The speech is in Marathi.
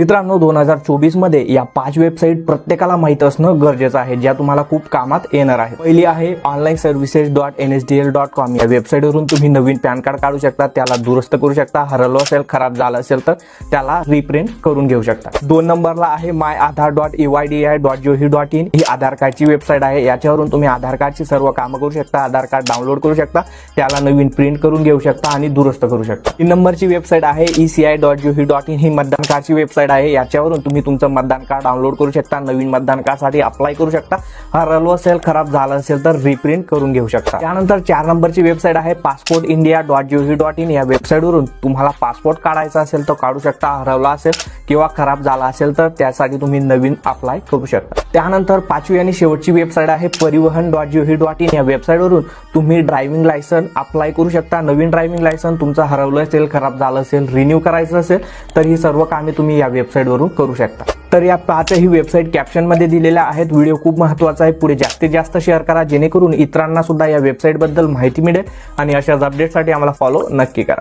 मित्रांनो दोन हजार चोवीसमध्ये या पाच वेबसाईट प्रत्येकाला माहीत असणं गरजेचं आहे ज्या तुम्हाला खूप कामात येणार आहे पहिली आहे online services dot N S D L dot com या वेबसाईटवरून तुम्ही नवीन पॅन कार्ड काढू शकता त्याला दुरुस्त करू शकता हरवलं असेल खराब झालं असेल तर त्याला रिप्रिंट करून घेऊ शकता. दोन नंबरला आहे my Aadhaar dot E Y D I dot gov dot in ही आधार कार्डची वेबसाईट आहे. याच्यावरून तुम्ही आधार कार्डची सर्व कामं करू शकता आधार कार्ड डाउनलोड करू शकता त्याला नवीन प्रिंट करून घेऊ शकता आणि दुरुस्त करू शकता. तीन नंबरची वेबसाईट आहे E C I dot gov dot in ही मतदान कार्डची वेबसाईट आहे याच्यावरून तुम्ही तुमचं मतदान कार्ड डाउनलोड करू शकता नवीन मतदान कार्डसाठी अप्लाय करू शकता. हरवलं असेल खराब झालं असेल तर रिप्रिंट करून घेऊ शकता. त्यानंतर चार नंबरची वेबसाईट आहे passport India dot gov dot in या वेबसाईटवरून तुम्हाला पासपोर्ट काढायचा असेल तर काढू शकता. हरवला असेल किंवा खराब झाला असेल तर त्यासाठी तुम्ही नवीन अप्लाय करू शकता. त्यानंतर पाचवी आणि शेवटची वेबसाईट आहे परिवहन डॉट जीओव्ही डॉट इन या वेबसाईटवरून तुम्ही ड्रायव्हिंग लायसन अप्लाय करू शकता. नवीन ड्रायव्हिंग लायसन तुमचं हरवलं असेल खराब झालं असेल रिन्यू करायचं असेल तर ही सर्व कामे तुम्ही या वेबसाईटवरून करू शकता. तर या पाचही वेबसाईट कॅप्शनमध्ये दिलेल्या आहेत. व्हिडिओ खूप महत्त्वाचा आहे. पुढे जास्तीत जास्त शेअर करा. जेणेकरून इतरांना सुद्धा या वेबसाईटबद्दल माहिती मिळेल. आणि अशाच अपडेटसाठी आम्हाला फॉलो नक्की करा.